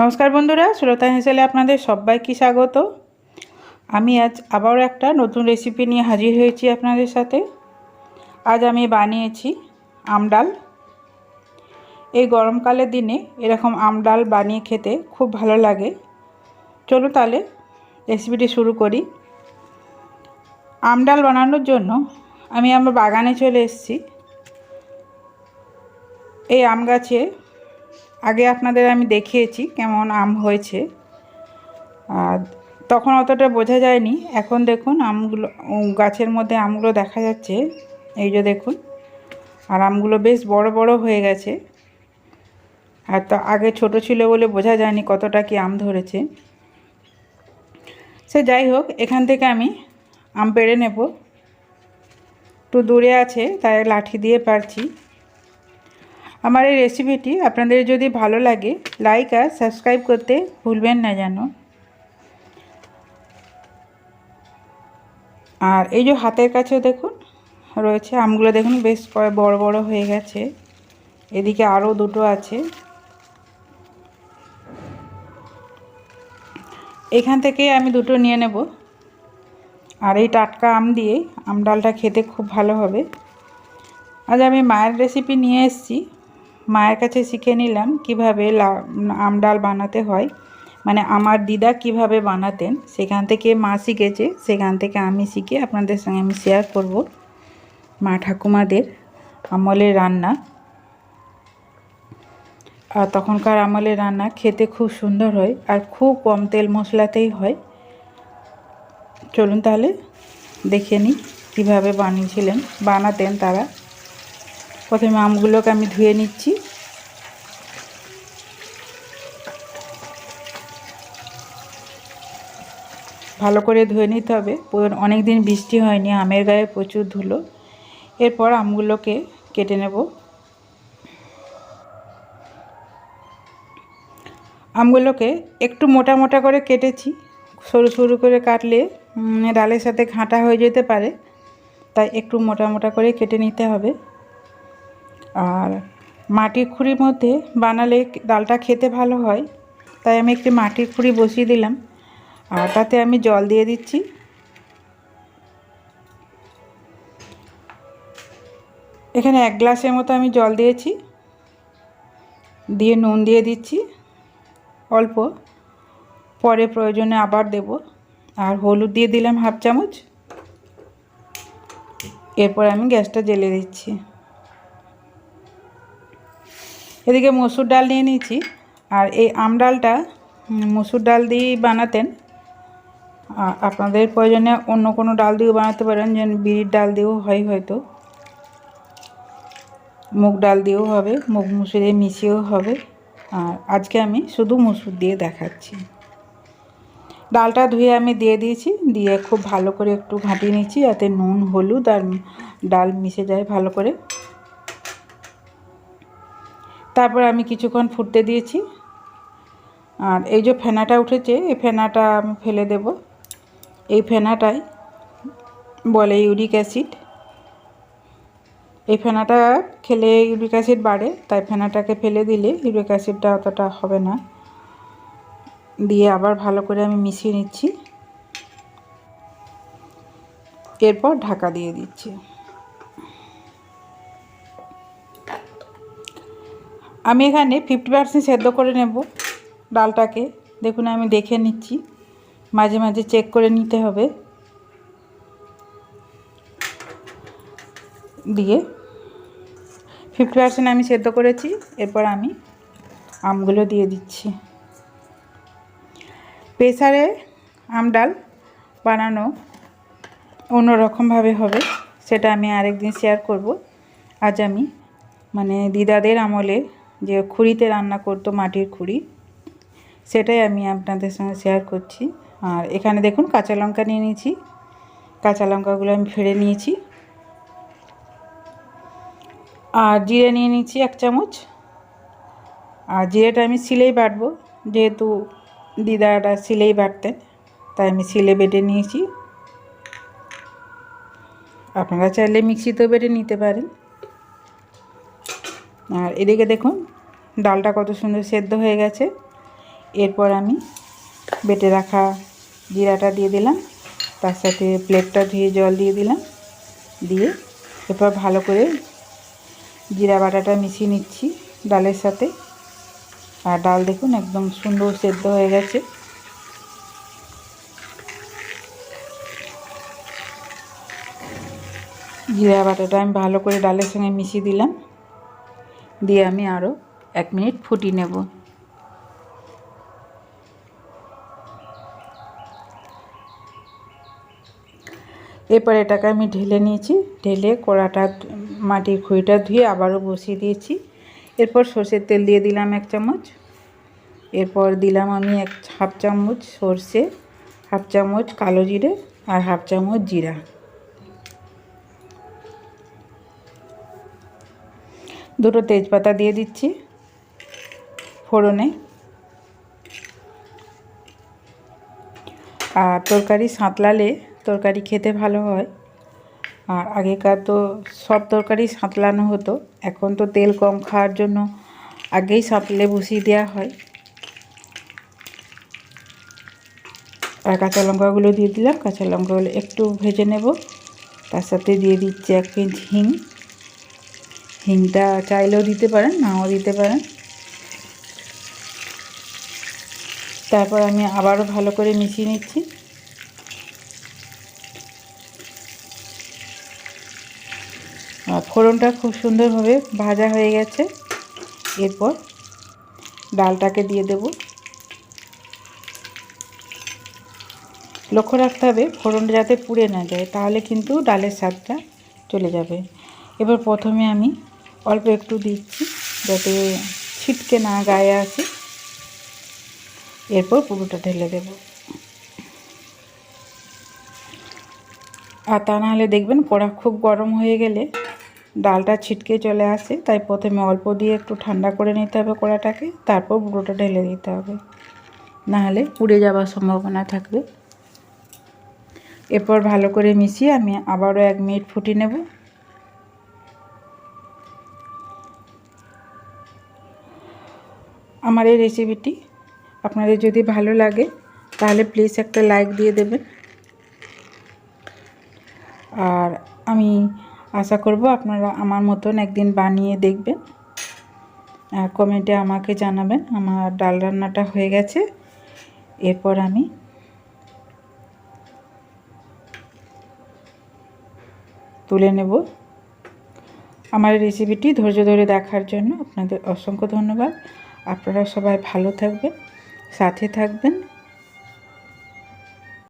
নমস্কার বন্ধুরা, শ্রোতা হেসেলে আপনাদের সবাইকে স্বাগত। আমি আজ আবারও একটা নতুন রেসিপি নিয়ে হাজির হয়েছি আপনাদের সাথে। আজ আমি বানিয়েছি আমডাল এই গরমকালের দিনে এরকম আমডাল বানিয়ে খেতে খুব ভালো লাগে। চলো তাহলে রেসিপিটি শুরু করি। আমডাল বানানোর জন্য আমি আমার বাগানে চলে এসেছি। এই আম গাছে আগে আপনাদের আমি দেখিয়েছি কেমন আম হয়েছে। আর তখন অতটা বোঝা যায়নি। এখন দেখুন আমগুলো গাছের মধ্যে আমগুলো দেখা যাচ্ছে। এই যে দেখুন, আর আমগুলো বেশ বড় বড় হয়ে গেছে। আর তো আগে ছোট ছিল বলে বোঝা যায়নি কতটা কি আম ধরেছে। সে যাই হোক, এখান থেকে আমি আম পেড়ে নেব। একটু দূরে আছে, তাই লাঠি দিয়ে পারছি। আমার এই রেসিপিটি আপনাদের যদি ভালো লাগে লাইক আর সাবস্ক্রাইব করতে ভুলবেন না যেন। আর এই যে হাতের কাছেও দেখুন, রয়েছে আমগুলো দেখুন, বেশ বড় বড় হয়ে গেছে। এদিকে আরও দুটো আছে। এখান থেকে আমি দুটো নিয়ে নেব। আর এই টাটকা আম দিয়ে, আম ডালটা খেতে খুব ভালো হবে। আজ আমি মায়ের রেসিপি নিয়ে এসেছি। মায়ের কাছে শিখে নিলাম কীভাবে আম ডাল বানাতে হয়। মানে আমার দিদা কীভাবে বানাতেন, সেখান থেকে মা শিখেছে, সেখান থেকে আমি শিখে আপনাদের সঙ্গে আমি শেয়ার করব মা ঠাকুমাদের আমলের রান্না। আর তখনকার আমলের রান্না খেতে খুব সুন্দর হয় আর খুব কম তেল মশলাতেই হয়। চলুন তাহলে দেখে নিই কীভাবে বানিয়েছিলেন, বানাতেন তারা। প্রথমে আমগুলোকে আমি ধুয়ে নিচ্ছি। ভালো করে ধুয়ে নিতে হবে। অনেক দিন বৃষ্টি হয়নি, আমের গায়ে প্রচুর ধুলো। এরপর আমগুলোকে কেটে নেব। আমগুলোকে একটু মোটা মোটা করে কেটেছি। সরু সরু করে কাটলে ডালের সাথে ঘাঁটা হয়ে যেতে পারে। তাই একটু মোটা মোটা করে কেটে নিতে হবে। আর মাটির খুঁড়ির মধ্যে বানালে ডালটা খেতে ভালো হয়। তাই আমি একটি মাটির খুঁড়ি বসিয়ে দিলাম। আর তাতে আমি জল দিয়ে দিচ্ছি। এখানে এক গ্লাসের মতো আমি জল দিয়েছি। দিয়ে নুন দিয়ে দিচ্ছি। অল্প। পরে প্রয়োজনে আবার দেব। আর হলুদ দিয়ে দিলাম হাফ চামচ। এরপর আমি গ্যাসটা জ্বেলে দিচ্ছি। এদিকে মসুর ডাল নিয়ে নিয়েছি। আর এই আম ডালটা মসুর ডাল দিয়েই বানাতেন। আপনাদের প্রয়োজনে অন্য কোনো ডাল দিয়েও বানাতে পারেন, যেন বিড়ির ডাল দিয়েও হয় হয়তো। মুগ ডাল দিয়েও হবে, মুগ মুসুরে মিশিয়েও হবে। আর আজকে আমি শুধু মুসুর দিয়ে দেখাচ্ছি। ডালটা ধুয়ে আমি দিয়ে দিয়েছি, দিয়ে খুব ভালো করে একটু ঘাঁটিয়ে নিচ্ছি যাতে নুন, হলুদ আর ডাল মিশে যায় ভালো করে। তারপর আমি কিছুক্ষণ ফুটতে দিয়েছি। আর এই যে ফেনাটা উঠেছে, এই ফেনাটা আমি ফেলে দেব। এই ফেনাটাই বলে ইউরিক অ্যাসিড। এই ফেনাটা খেলে ইউরিক অ্যাসিড বাড়ে, তাই ফেনাটাকে ফেলে দিলে ইউরিক অ্যাসিডটা অতটা হবে না। দিয়ে আবার ভালো করে আমি মিশিয়ে নিচ্ছি। এরপর ঢাকা দিয়ে দিচ্ছি। আমি এখানে ফিফটি পার্সেন্ট সেদ্ধ করে নেব ডালটাকে। দেখুন, আমি দেখে নিচ্ছি। মাঝে মাঝে চেক করে নিতে হবে। দিয়ে ফিফটি পার্সেন্ট আমি সেদ্ধ করেছি। এরপর আমি আমগুলো দিয়ে দিচ্ছি। প্রেসারে আম ডাল বানানো অন্যরকমভাবে হবে, সেটা আমি আরেকদিন শেয়ার করব। আজ আমি মানে দিদাদের আমলে যে খুঁড়িতে রান্না করতো মাটির খুঁড়ি, সেটাই আমি আপনাদের সঙ্গে শেয়ার করছি। আর এখানে দেখুন কাঁচা লঙ্কা নিয়ে নিয়েছি। কাঁচা লঙ্কাগুলো আমি ফেড়ে নিয়েছি। আর জিরে নিয়ে নিচ্ছি এক চামচ। আর জিরেটা আমি সিলেই বাটবো, যেহেতু দিদাটা সিলেই বাটতেন, তাই আমি সিলে বেটে নিয়েছি। আপনারা চাইলে মিক্সিতেও বেটে নিতে পারেন। আর এদিকে দেখুন ডালটা কত সুন্দর সেদ্ধ হয়ে গেছে। এরপর আমি বেটে রাখা জিরাটা দিয়ে দিলাম। তার সাথে প্লেটটা ধুয়ে জল দিয়ে দিলাম। দিয়ে এরপর ভালো করে জিরা বাটাটা মিশিয়ে নিচ্ছি ডালের সাথে। আর ডাল দেখুন একদম সুন্দর সেদ্ধ হয়ে গেছে। জিরা বাটাটা আমি ভালো করে ডালের সঙ্গে মিশিয়ে দিলাম। দিয়ে আমি আরও এক মিনিট ফুটিয়ে নেব। এরপর এটাকে আমি ঢেলে নিয়েছি। ঢেলে কড়াটা, মাটির খুঁড়িটা ধুয়ে আবারও বসিয়ে দিয়েছি। এরপর সর্ষের তেল দিয়ে দিলাম এক চামচ। এরপর দিলাম আমি এক হাফ চামচ সর্ষে, হাফ চামচ কালো জিরে আর হাফ চামচ জিরা। দুটো তেজপাতা দিয়ে দিচ্ছি। ফোড়নে। আর তরকারি সাঁতলালে তরকারি খেতে ভালো হয়। আর আগেকার তো সব তরকারি সাঁতলানো হতো। এখন তো তেল কম খাওয়ার জন্য আগেই সাঁতলে বসিয়ে দেওয়া হয়। আর কাঁচা লঙ্কাগুলো দিয়ে দিলাম। কাঁচা লঙ্কাগুলো একটু ভেজে নেব। তার সাথে দিয়ে দিচ্ছি এক পিঞ্চ হিং। হিংটা চাইলেও দিতে পারেন, নাও দিতে পারেন। তারপর আমি আবারও ভালো করে মিশিয়ে নিচ্ছি। ফোড়নটা খুব সুন্দরভাবে ভাজা হয়ে গেছে। এরপর ডালটাকে দিয়ে দেব। লক্ষ্য রাখতে হবে ফোড়নটা যাতে পুড়ে না যায়, তাহলে কিন্তু ডালের স্বাদটা চলে যাবে। এবার প্রথমে আমি অল্প একটু দিচ্ছি যাতে ছিটকে না গায়ে আসে। এরপর পুরোটা ঢেলে দেব। আর তা নাহলে দেখবেন কড়া খুব গরম হয়ে গেলে ডালটা ছিটকে চলে আসে, তাই প্রথমে অল্প দিয়ে একটু ঠান্ডা করে নিতে হবে কড়াটাকে, তারপর পুরোটা ঢেলে দিতে হবে। নাহলে পুড়ে যাওয়ার সম্ভাবনা থাকবে। এরপর ভালো করে মিশিয়ে আমি আবারও এক মিনিট ফুটিয়ে নেব। আমার এই রেসিপিটি আপনাদের যদি ভালো লাগে, তাহলে প্লিজ একটা লাইক দিয়ে দেবেন। আর আমি আশা করব আপনারা আমার মতন একদিন বানিয়ে দেখবেন। আর কমেন্টে আমাকে জানাবেন, আমার ডাল রান্নাটা হয়ে গেছে। এরপর আমি তুলে নেব। আমার রেসিপিটি ধৈর্য ধরে দেখার জন্য আপনাদের অসংখ্য ধন্যবাদ। আপনারা সবাই ভালো থাকবেন। সাথে থাকবেন।